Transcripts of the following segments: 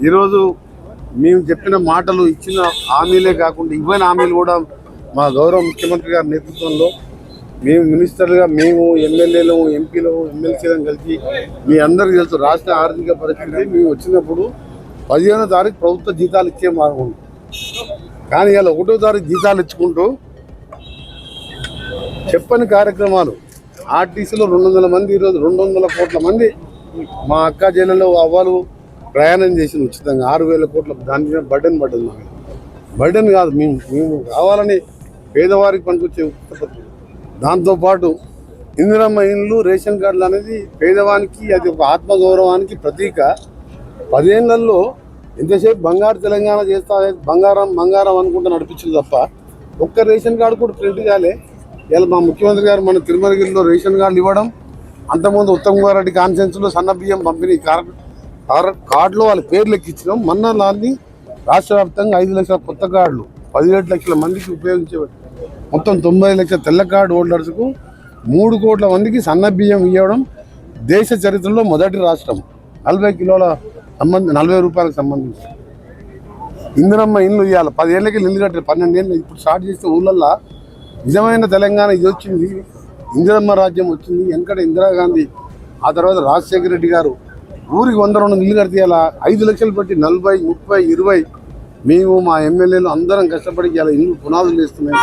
ఈరోజు మేము చెప్పిన మాటలు ఇచ్చిన హామీలే కాకుండా ఇవ్వని హామీలు కూడా మా గౌరవ ముఖ్యమంత్రి గారి నేతృత్వంలో మేము మినిస్టర్లుగా మేము ఎమ్మెల్యేలు ఎంపీలు ఎమ్మెల్సీలను కలిసి మీ అందరికీ తెలుసు రాష్ట్ర ఆర్థిక పరిస్థితి మేము వచ్చినప్పుడు పదిహేనో తారీఖు ప్రభుత్వ జీతాలు ఇచ్చే మార్గం కానీ ఇలా ఒకటో తారీఖు జీతాలు ఇచ్చుకుంటూ చెప్పని కార్యక్రమాలు ఆర్టీసీలో రెండు వందల మంది ఈరోజు రెండు వందల కోట్ల మంది మా అక్క జిల్లాలో అవ్వాలు ప్రయాణం చేసింది ఉచితంగా. ఆరు వేల కోట్ల దాని మీద బర్డెన్ పడ్డది మాకు. బర్డెన్ కాదు మేము మేము కావాలని పేదవారికి పనికొచ్చే ఉత్పత్తులు దాంతోపాటు ఇందిరమ్మ ఇండ్లు రేషన్ కార్డులు అనేది పేదవానికి అది ఒక ఆత్మగౌరవానికి ప్రతీక. పదేళ్ళలో ఎంతసేపు బంగారు తెలంగాణ చేస్తా బంగారం బంగారం అనుకుంటూ నడిపించింది తప్ప ఒక్క రేషన్ కార్డు కూడా ప్రింట్ కాలే. ఇలా మా ముఖ్యమంత్రి గారు మన తిరుమలగిరిలో రేషన్ కార్డులు ఇవ్వడం అంతకుముందు ఉత్తమ్ కుమార్ రెడ్డి కాన్ఫరెన్స్లో సన్న బియ్యం పంపిణీ కార్ కార్- కార్డులో వాళ్ళ పేర్లు లెక్కించడం మొన్న దాన్ని రాష్ట్ర వ్యాప్తంగా ఐదు లక్షల కొత్త కార్డులు. పదిహేడు లక్షల మందికి ఉపయోగించే మొత్తం తొంభై లక్షల తెల్ల కార్డు హోల్డర్స్కు మూడు కోట్ల మందికి సన్న బియ్యం ఇవ్వడం దేశ చరిత్రలో మొదటి రాష్ట్రం. నలభై కిలోల సంబంధ నలభై రూపాయలకు సంబంధించి. ఇందిరమ్మ ఇల్లు ఇవ్వాలి పదేళ్ళకి ఇల్లు కట్టారు. పన్నెండేళ్ళు ఇప్పుడు స్టార్ట్ చేస్తే ఊళ్ళల్లో నిజమైన తెలంగాణ ఇది వచ్చింది. ఇందిరమ్మ రాజ్యం వచ్చింది. వెనకట ఇందిరాగాంధీ ఆ తర్వాత రాజశేఖర రెడ్డి గారు ఊరికి వంద రెండు ఇల్లు కడితే ఐదు లక్షలు పెట్టి నలభై ముప్పై ఇరవై. మేము మా ఎమ్మెల్యేలు అందరం కష్టపడి ఇలా ఇల్లు పునాదులు వేస్తున్నాయి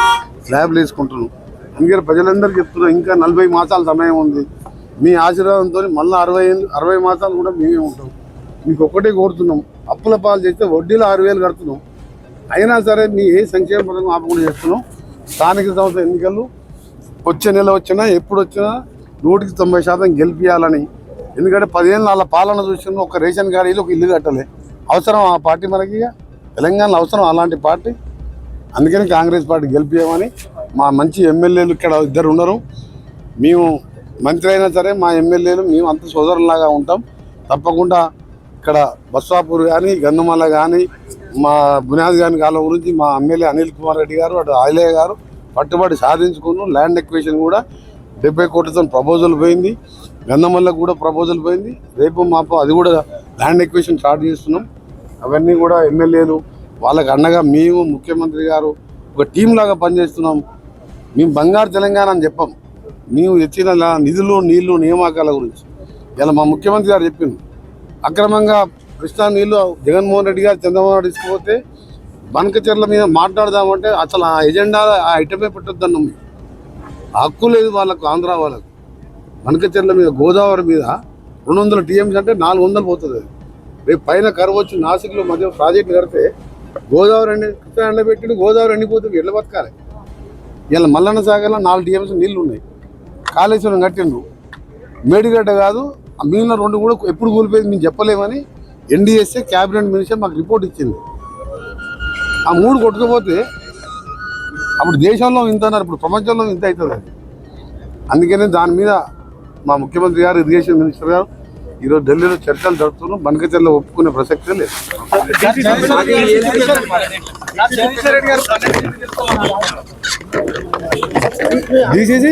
స్లాబ్లు వేసుకుంటున్నాం. అందుకని ప్రజలందరూ చెప్తున్నాం ఇంకా నలభై మాసాల సమయం ఉంది. మీ ఆశీర్వాదంతో మళ్ళీ అరవై అరవై మాసాలు కూడా మేమే ఉంటాం. మీకు ఒక్కటే కోరుతున్నాం అప్పుల పాలు చేస్తే వడ్డీలో ఆరు వేలు కడుతున్నాం. అయినా సరే మీ ఏ సంక్షేమ పథకం ఆపకుండా చేస్తున్నాం. స్థానిక సంస్థ ఎన్నికలు వచ్చే నెల వచ్చినా ఎప్పుడు వచ్చినా నూటికి తొంభై శాతం గెలిపించాలని ఎందుకంటే పదిహేను వాళ్ళ పాలన చూసిన ఒక రేషన్ కార్డు ఒక ఇల్లు కట్టలే. అవసరం ఆ పార్టీ మనకి తెలంగాణ తెలంగాణలో అవసరం అలాంటి పార్టీ. అందుకని కాంగ్రెస్ పార్టీ గెలిపించమని మా మంచి ఎమ్మెల్యేలు ఇక్కడ ఇద్దరు ఉన్నారు. మేము మంత్రి అయినా సరే మా ఎమ్మెల్యేలు మేము అంత సోదరులాగా ఉంటాం. తప్పకుండా ఇక్కడ బస్వాపూర్ కానీ గంధమల కానీ మా బునియాద్ గాని కాలం గురించి మా ఎమ్మెల్యే అనిల్ కుమార్ రెడ్డి గారు అటు ఆయిలయ్య గారు పట్టుబడి సాధించుకున్నాం ల్యాండ్ ఎక్వేషన్ కూడా డెబ్బై కోట్లతో ప్రపోజల్ పోయింది. గంధమల్లకు కూడా ప్రపోజల్ పోయింది. రేపు మాపు అది కూడా ల్యాండ్ ఎక్విషన్ స్టార్ట్ చేస్తున్నాం. అవన్నీ కూడా ఎమ్మెల్యేలు వాళ్ళకి అండగా మేము ముఖ్యమంత్రి గారు ఒక టీం లాగా పనిచేస్తున్నాం. మేము బంగారు తెలంగాణ అని చెప్పాం. మేము తెచ్చిన నిధులు నీళ్ళు నియామకాల గురించి. ఇలా మా ముఖ్యమంత్రి గారు చెప్పింది అక్రమంగా కృష్ణా నీళ్ళు జగన్మోహన్ రెడ్డి గారు చంద్రబాబు నాయుడు తీసుకుపోతే బనకచెర్ల మీద మాట్లాడదామంటే అసలు ఆ ఎజెండా ఆ ఐటమే పెట్టొద్దన్నాం మేము. హక్కు లేదు వాళ్ళకు ఆంధ్ర వాళ్ళకు. బనకచెర్ల మీద గోదావరి మీద రెండు వందల టీఎంసీ అంటే నాలుగు వందలు పోతుంది. అది రేపు పైన కరువు వచ్చి నాసిక్లో మధ్య ప్రాజెక్టు కడితే గోదావరి ఎండ ఎండబెట్టి గోదావరి ఎండిపోతుంది ఎట్లా బతకాలి? ఇలా మల్లన్న సాగర్లో నాలుగు టీఎంసీ నీళ్ళు ఉన్నాయి. కాళేశ్వరం కట్టిండు. మేడిగడ్డ కాదు ఆ మిగిలిన రెండు కూడా ఎప్పుడు కూలిపోయింది మేము చెప్పలేమని ఎన్డీఎస్ఏ క్యాబినెట్ మినిస్టర్ మాకు రిపోర్ట్ ఇచ్చింది. ఆ మూడు కొట్టుకుపోతే అప్పుడు దేశంలో ఇంత అన్నారు ఇప్పుడు ప్రపంచంలో ఇంత అవుతుంది అది. అందుకనే దాని మీద మా ముఖ్యమంత్రి గారు ఇరిగేషన్ మినిస్టర్ గారు ఈరోజు ఢిల్లీలో చర్చలు జరుపుతున్నాం బనకచర్లో ఒప్పుకునే ప్రసక్తే లేదు. డీసీసీ